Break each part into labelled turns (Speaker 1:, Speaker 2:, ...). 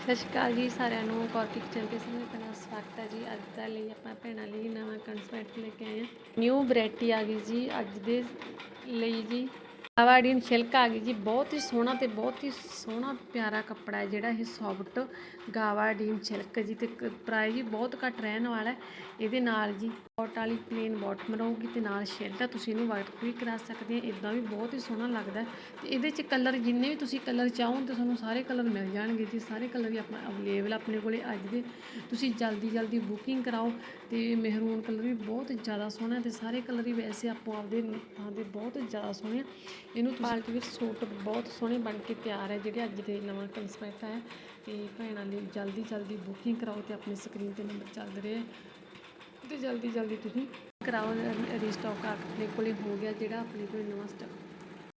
Speaker 1: ਸਤਿ ਸ਼੍ਰੀ ਅਕਾਲ ਜੀ ਸਾਰਿਆਂ ਨੂੰ ਕੌਰਕੀ ਕਿਚਨ ਤੇ ਸਭ ਦਾ ਸਵਾਗਤ ਹੈ ਜੀ। ਅੱਜ ਦਾ ਲਈ ਆਪਾਂ ਭੈਣਾਂ ਲਈ ਨਵਾਂ ਕਨਸੈਪਟ ਲੈ ਕੇ ਆਏ ਹਾਂ। ਨਿਊ ਵੈਰਾਈਟੀ ਆ ਗਈ ਜੀ ਅੱਜ ਦੇ ਲਈ ਜੀ। ਆਵਾਡੀਨ ਛਿਲਕ ਆ ਗਈ ਜੀ। ਬਹੁਤ ਹੀ ਸੋਹਣਾ ਤੇ ਬਹੁਤ ਹੀ ਸੋਹਣਾ ਪਿਆਰਾ ਕੱਪੜਾ ਹੈ ਜਿਹੜਾ ਇਹ ਸੌਫਟ ਗਾਵਾਡੀਨ ਸਿਲਕ ਜੀ ਤੇ ਪ੍ਰਾਈਸ ਜੀ ਬਹੁਤ ਘੱਟ ਰਹਿਣ ਵਾਲਾ ਹੈ। ਇਹਦੇ ਨਾਲ ਜੀ ਕੋਟ ਵਾਲੀ ਪਲੇਨ ਬਾਟਮ ਰਹੂਗੀ ਤੇ ਨਾਲ ਸ਼ੇਡ ਤੁਸੀਂ ਇਹਨੂੰ ਵਾਈਟ ਵੀ ਕਰਾ ਸਕਦੇ ਆ। ਇਦਾਂ ਵੀ ਬਹੁਤ ਹੀ ਸੋਹਣਾ ਲੱਗਦਾ ਹੈ। ਤੇ ਇਹਦੇ ਚ ਕਲਰ ਜਿੰਨੇ ਵੀ ਤੁਸੀਂ ਕਲਰ ਚਾਹੋ ਤੇ ਤੁਹਾਨੂੰ ਸਾਰੇ ਕਲਰ ਮਿਲ ਜਾਣਗੇ ਜੀ। ਸਾਰੇ ਕਲਰ ਵੀ ਆਪਣਾ ਅਵੇਲੇਬਲ ਆਪਣੇ ਕੋਲੇ ਅੱਜ ਦੇ। ਤੁਸੀਂ ਜਲਦੀ ਜਲਦੀ ਬੁਕਿੰਗ ਕਰਾਓ ਤੇ ਮਹਿਰੂਨ ਕਲਰ ਵੀ ਬਹੁਤ ਜ਼ਿਆਦਾ ਸੋਹਣਾ ਹੈ ਤੇ ਸਾਰੇ ਕਲਰ ਹੀ ਵੈਸੇ ਆਪੋ ਆਪਦੇ ਥਾਂ ਦੇ ਬਹੁਤ ਜ਼ਿਆਦਾ ਸੋਹਣੇ ਆ। ਇਹਨੂੰ ਤੁਸੀਂ ਵਿੱਚ ਸੂਟ ਬਹੁਤ ਸੋਹਣੇ ਬਣ ਕੇ ਤਿਆਰ ਹੈ, ਜਿਹੜੇ ਅੱਜ ਦੇ ਨਵਾਂ ਕਨਸੈਪਟ ਹੈ। ਤੇ ਭੈਣਾਂ ਲਈ ਜਲਦੀ ਜਲਦੀ ਬੁਕਿੰਗ ਕਰਾਓ ਤੇ ਆਪਣੀ ਸਕਰੀਨ ਤੇ ਨੰਬਰ ਚੱਲ ਰਹੇ ਆ ਤੇ ਜਲਦੀ ਜਲਦੀ ਤੁਸੀਂ ਕਰਾਓ ਰੀਸਟਾਕ ਆਪਣੇ ਕੋਲੇ ਹੋ ਗਿਆ ਜਿਹੜਾ ਆਪਣੇ ਕੋਲੇ ਨਵਾਂ ਸਟਾਕ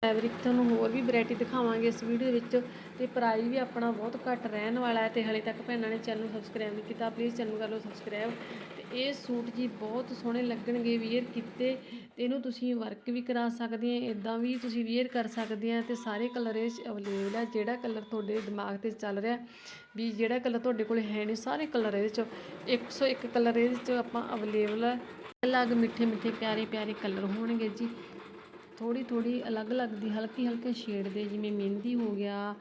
Speaker 1: ਫੈਬਰਿਕ ਤੁਹਾਨੂੰ ਹੋਰ ਵੀ ਵੈਰਾਈਟੀ ਦਿਖਾਵਾਂਗੇ ਇਸ ਵੀਡੀਓ ਵਿੱਚ ਤੇ ਪ੍ਰਾਈਸ ਵੀ ਆਪਣਾ ਬਹੁਤ ਘੱਟ ਰਹਿਣ ਵਾਲਾ ਹੈ ਤੇ ਹਲੇ ਤੱਕ ਭੈਣਾਂ ਨੇ ਚੈਨਲ ਨੂੰ ਸਬਸਕ੍ਰਾਈਬ ਨਹੀਂ ਕੀਤਾ ਪਲੀਜ਼ ਚੈਨਲ ਕਰ ਲਓ ਸਬਸਕ੍ਰਾਈਬ ਇਹ ਸੂਟ ਜੀ ਬਹੁਤ ਸੋਹਣੇ ਲੱਗਣਗੇ ਵੀਅਰ ਕੀਤੇ। ਤੇ ਇਹਨੂੰ ਤੁਸੀਂ ਵਰਕ ਵੀ ਕਰਾ ਸਕਦੇ ਆ ਇਦਾਂ ਵੀ ਤੁਸੀਂ ਵੀਅਰ ਕਰ ਸਕਦੇ ਆ ਤੇ ਸਾਰੇ ਕਲਰ ਇਹ ਅਵੇਲੇਬਲ ਹੈ ਜਿਹੜਾ ਕਲਰ ਤੁਹਾਡੇ ਦਿਮਾਗ ਤੇ ਚੱਲ ਰਿਹਾ, ਵੀ ਜਿਹੜਾ ਕਲਰ ਤੁਹਾਡੇ ਕੋਲ ਹੈ ਨਹੀਂ, ਸਾਰੇ ਕਲਰ ਇਹਦੇ ਚ 101 ਕਲਰ ਇਹਦੇ ਚ ਆਪਾਂ ਅਵੇਲੇਬਲ ਹੈ ਅਲੱਗ ਮਿੱਠੇ ਮਿੱਠੇ ਪਿਆਰੇ ਪਿਆਰੇ ਕਲਰ ਹੋਣਗੇ ਜੀ। ਥੋੜੀ ਥੋੜੀ ਅਲੱਗ-ਅਲੱਗ ਦੀ ਹਲਕੀ ਹਲਕੇ ਸ਼ੇਡ ਦੇ, ਜਿਵੇਂ ਮਹਿੰਦੀ ਹੋ ਗਿਆ,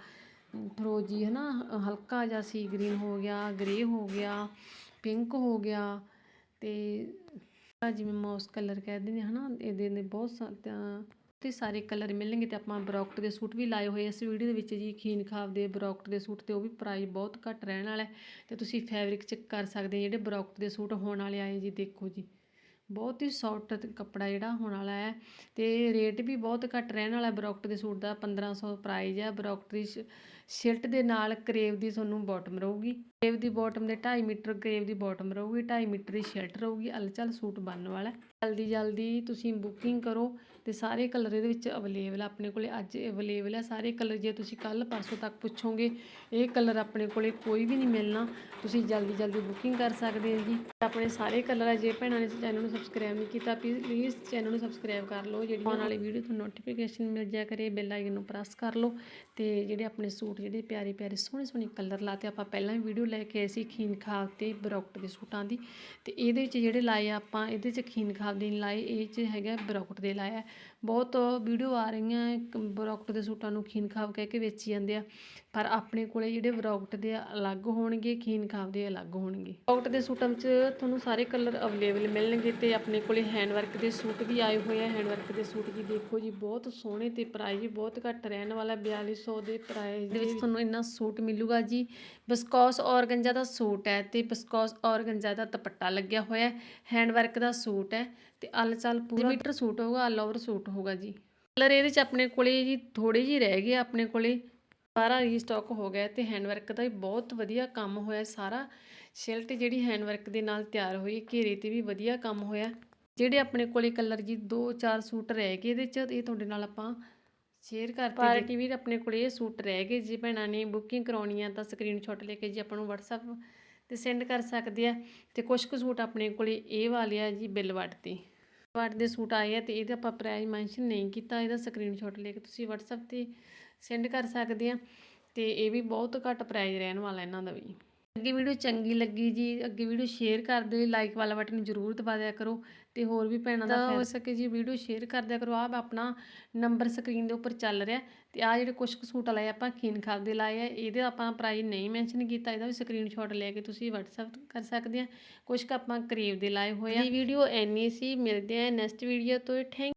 Speaker 1: ਫਰੋਜੀ ਹੈ ਨਾ ਹਲਕਾ ਜਿਹਾ ਸੀ ਗ੍ਰੀਨ ਹੋ ਗਿਆ ਗ੍ਰੇ ਹੋ ਗਿਆ ਪਿੰਕ ਹੋ ਗਿਆ। ਅਤੇ ਆਹ ਜਿਵੇਂ ਮੌਸ ਕਲਰ ਕਹਿੰਦੇ ਨੇ ਹਨਾ, ਇਹਦੇ ਦੇ ਬਹੁਤ ਸਾਰੇ ਤੇ ਸਾਰੇ ਕਲਰ ਮਿਲਣਗੇ ਤੇ ਆਪਾਂ ਬਰੋਕਟ ਦੇ ਸੂਟ ਵੀ ਲਾਏ ਹੋਏ ਇਸ ਵੀਡੀਓ ਦੇ ਵਿੱਚ ਜੀ ਖੀਨ ਖਾਬ ਦੇ ਬਰੋਕਟ ਦੇ ਸੂਟ ਤੇ ਉਹ ਵੀ ਪ੍ਰਾਈਸ ਬਹੁਤ ਘੱਟ ਰਹਿਣ ਵਾਲਾ ਹੈ। ਤੇ ਤੁਸੀਂ ਫੈਬਰਿਕ ਚੈੱਕ ਕਰ ਸਕਦੇ ਜਿਹੜੇ ਬਰੋਕਟ ਦੇ ਸੂਟ ਹੋਣ ਵਾਲੇ ਆਏ ਜੀ, ਦੇਖੋ ਜੀ। ਬਹੁਤ ਹੀ ਸੌਫਟ ਕੱਪੜਾ ਜਿਹੜਾ ਹੋਣ ਵਾਲਾ ਹੈ ਤੇ ਰੇਟ ਵੀ ਬਹੁਤ ਘੱਟ ਰਹਿਣ ਵਾਲਾ ਬਰੋਕਟ ਦੇ ਸੂਟ ਦਾ 1500 ਪ੍ਰਾਈਸ ਹੈ। ਬਰੋਕਟਰੀ ਸ਼ਿਲਟ ਦੇ ਨਾਲ ਕਰੇਵ ਦੀ ਤੁਹਾਨੂੰ ਬਾਟਮ ਰਹੂਗੀ। ਕਰੇਵ ਦੀ ਬਾਟਮ ਦੇ 2.5 ਮੀਟਰ ਕਰੇਵ ਦੀ ਬਾਟਮ ਰਹੂਗੀ 2.5 ਮੀਟਰ ਦੀ ਸ਼ਰਟ ਰਹੂਗੀ। ਅਲਚਲ ਸੂਟ ਬਣਨ ਵਾਲਾ ਜਲਦੀ ਜਲਦੀ ਤੁਸੀਂ ਬੁਕਿੰਗ ਕਰੋ ਤੇ ਸਾਰੇ ਕਲਰ ਇਹਦੇ ਵਿੱਚ ਅਵੇਲੇਬਲ ਆਪਣੇ ਕੋਲੇ ਅੱਜ ਅਵੇਲੇਬਲ ਹੈ ਸਾਰੇ ਕਲਰ ਜੇ ਤੁਸੀਂ ਕੱਲ ਪਰਸੋਂ ਤੱਕ ਪੁੱਛੋਗੇ, ਇਹ ਕਲਰ ਆਪਣੇ ਕੋਲੇ ਕੋਈ ਵੀ ਨਹੀਂ ਮਿਲਣਾ। ਤੁਸੀਂ ਜਲਦੀ ਜਲਦੀ ਬੁਕਿੰਗ ਕਰ ਸਕਦੇ ਹੋ ਜੀ। ਆਪਣੇ ਸਾਰੇ ਕਲਰ ਹੈ ਜੇ ਭੈਣਾਂ ਨੇ ਚੈਨਲ ਨੂੰ ਸਬਸਕ੍ਰਾਈਬ ਨਹੀਂ ਕੀਤਾ ਪਲੀਜ਼ ਚੈਨਲ ਨੂੰ ਸਬਸਕ੍ਰਾਈਬ ਕਰ ਲਓ। ਜਿਹੜੀ ਆਉਣ ਵਾਲੀ ਵੀਡੀਓ ਤੁਹਾਨੂੰ ਨੋਟੀਫਿਕੇਸ਼ਨ ਮਿਲ ਜਾਇਆ ਕਰੇ ਬੈਲ ਆਈਕਨ ਨੂੰ ਪ੍ਰੈਸ ਕਰ ਲਓ ਤੇ ਜਿਹੜੇ ਆਪਣੇ ਸੂਟ ਜਿਹੜੇ ਪਿਆਰੇ ਪਿਆਰੇ ਸੋਹਣੇ ਸੋਹਣੇ ਕਲਰ ਲਾਤੇ ਆਪਾਂ ਪਹਿਲਾਂ ਵੀ ਵੀਡੀਓ ਲੈ ਕੇ ਆਏ ਸੀ ਖੀਨ ਖਾਬ ਤੇ ਬਰੋਕਟ ਦੇ ਸੂਟਾਂ ਦੀ। ਤੇ ਇਹਦੇ ਵਿੱਚ ਜਿਹੜੇ ਲਾਏ ਆਪਾਂ ਇਹਦੇ 'ਚ ਖੀਨ ਖਾਬ ਦੇ ਨਹੀਂ ਲਾਏ ਇਹ 'ਚ ਹੈਗਾ ਬਰੋਕਟ ਦੇ ਲਾਇਆ। ਬਹੁਤ ਵੀਡੀਓ ਆ ਰਹੀਆਂ ਬਰੋਕਟ ਦੇ ਸੂਟਾਂ ਨੂੰ ਖੀਨ ਖਾਬ ਕਹਿ ਕੇ ਵੇਚੀ ਜਾਂਦੇ ਆ। ਪਰ ਆਪਣੇ ਕੋਲੇ ਜਿਹੜੇ ਬਰੋਕਟ ਦੇ ਅਲੱਗ ਹੋਣਗੇ ਖੀਨ ਖਾਬ ਦੇ ਅਲੱਗ ਹੋਣਗੇ। ਬਰੋਕਟ ਦੇ ਸੂਟਾਂ ਵਿੱਚ ਤੁਹਾਨੂੰ ਸਾਰੇ ਕਲਰ ਅਵੇਲੇਬਲ ਮਿਲਣਗੇ ਤੇ ਆਪਣੇ ਕੋਲੇ ਹੈਂਡ ਵਰਕ ਦੇ ਸੂਟ ਵੀ ਆਏ ਹੋਏ ਆ। ਹੈਂਡ ਵਰਕ ਦੇ ਸੂਟ ਜੀ ਦੇਖੋ ਜੀ ਬਹੁਤ ਸੋਹਣੇ ਤੇ ਪ੍ਰਾਈਸ ਵੀ ਬਹੁਤ ਘੱਟ ਰਹਿਣ ਵਾਲਾ 4200 ਦੇ ਪ੍ਰਾਈਸ ਦੇ ਵਿੱਚ ਤੁਹਾਨੂੰ ਇੰਨਾ ਸੂਟ ਮਿਲੂਗਾ ਜੀ। ਬਸਕੌਸ ਔਰਗੰਜਾ ਦਾ ਸੂਟ ਹੈ ਤੇ ਬਸਕੌਸ ਔਰਗੰਜਾ ਦਾ ਦੁਪੱਟਾ ਲੱਗਿਆ ਹੋਇਆ ਹੈ। ਹੈਂਡ ਵਰਕ ਦਾ ਸੂਟ ਹੈ ਤੇ ਅਲ ਚਲ ਪੂਰਾ ਮੀਟਰ ਸੂਟ ਹੋਊਗਾ ਆਲ ਓਵਰ ਸੂਟ ਹੋਊਗਾ ਜੀ। ਕਲਰ ਇਹਦੇ ਚ ਆਪਣੇ ਕੋਲੇ ਜੀ ਥੋੜੇ ਜਿਹੇ ਰਹਿ ਗਏ ਆਪਣੇ ਕੋਲੇ। ਸਾਰਾ ਰੀਸਟਾਕ ਹੋ ਗਿਆ ਤੇ ਹੈਂਡ ਵਰਕ ਦਾ ਵੀ ਬਹੁਤ ਵਧੀਆ ਕੰਮ ਹੋਇਆ ਸਾਰਾ ਸ਼ਿਲਟ ਜਿਹੜੀ ਹੈਂਡ ਵਰਕ ਦੇ ਨਾਲ ਤਿਆਰ ਹੋਈ ਘੇਰੇ ਤੇ ਵੀ ਵਧੀਆ ਕੰਮ ਹੋਇਆ। ਜਿਹੜੇ ਆਪਣੇ ਕੋਲੇ ਕਲਰ ਜੀ 2-4 ਸੂਟ ਰਹਿ ਗਏ ਇਹਦੇ ਚ ਇਹ ਤੁਹਾਡੇ ਨਾਲ ਆਪਾਂ ਸ਼ੇਅਰ ਕਰਤੇ ਪਾਰਟੀ ਵੀ ਆਪਣੇ ਕੋਲੇ ਇਹ ਸੂਟ ਰਹਿ ਗਏ ਜੇ ਭੈਣਾਂ ਨੇ ਬੁਕਿੰਗ ਕਰਾਉਣੀ ਆ ਤਾਂ ਸਕਰੀਨਸ਼ਾਟ ਲੈ ਕੇ ਜੀ ਆਪਾਂ ਨੂੰ WhatsApp ਤੇ ਸੈਂਡ ਕਰ ਸਕਦੇ ਆ। ਤੇ ਕੁਝ ਕੁ ਸੂਟ ਆਪਣੇ ਕੋਲੇ ਇਹ ਵਾਲੇ ਆ ਜੀ ਬਿੱਲ ਵੱਟ ਤੇ ਵੱਟ ਦੇ ਸੂਟ ਆਏ ਆ ਤੇ ਇਹਦਾ ਆਪਾਂ ਪ੍ਰਾਈਸ ਮੈਂਸ਼ਨ ਨਹੀਂ ਕੀਤਾ ਇਹਦਾ ਸਕਰੀਨਸ਼ਾਟ ਲੈ ਕੇ ਤੁਸੀਂ WhatsApp ਤੇ ਸੈਂਡ ਕਰ ਸਕਦੇ ਆ ਤੇ ਇਹ ਵੀ ਬਹੁਤ ਘੱਟ ਪ੍ਰਾਈਸ ਰਹਿਣ ਵਾਲਾ ਇਹਨਾਂ ਦਾ ਵੀ। ਅੱਗੇ ਵੀਡੀਓ ਚੰਗੀ ਲੱਗੀ ਜੀ ਅੱਗੇ ਵੀਡੀਓ ਸ਼ੇਅਰ ਕਰ ਦਿਓ ਲਾਈਕ ਵਾਲਾ ਬਟਨ ਜ਼ਰੂਰ ਦਬਾ ਦਿਆ ਕਰੋ ਤੇ ਹੋਰ ਵੀ ਭੈਣਾਂ ਦਾ ਹੋ ਸਕੇ ਜੀ ਵੀਡੀਓ ਸ਼ੇਅਰ ਕਰ ਦਿਆ ਕਰੋ। ਆਹ ਆਪਣਾ ਨੰਬਰ ਸਕਰੀਨ ਦੇ ਉੱਪਰ ਚੱਲ ਰਿਹਾ ਤੇ ਆ ਜਿਹੜੇ ਕੁਝ ਕੁ ਸੂਟ ਲਾਏ ਆਪਾਂ ਖੀਨ ਖਾਬ ਦੇ ਲਾਏ ਆ ਇਹਦੇ ਆਪਾਂ ਪ੍ਰਾਈਸ ਨਹੀਂ ਮੈਂਸ਼ਨ ਕੀਤਾ ਇਹਦਾ ਵੀ ਸਕਰੀਨਸ਼ਾਟ ਲੈ ਕੇ ਤੁਸੀਂ WhatsApp ਕਰ ਸਕਦੇ ਆ। ਕੁਝ ਕੁ ਆਪਾਂ ਕਰੀਬ ਦੇ ਲਾਏ ਹੋਏ ਆ। ਇਹ ਵੀਡੀਓ ਐਨੀ ਸੀ ਮਿਲਦੇ ਆ ਨੈਕਸਟ ਵੀਡੀਓ ਤੋਂ। ਥੈਂਕ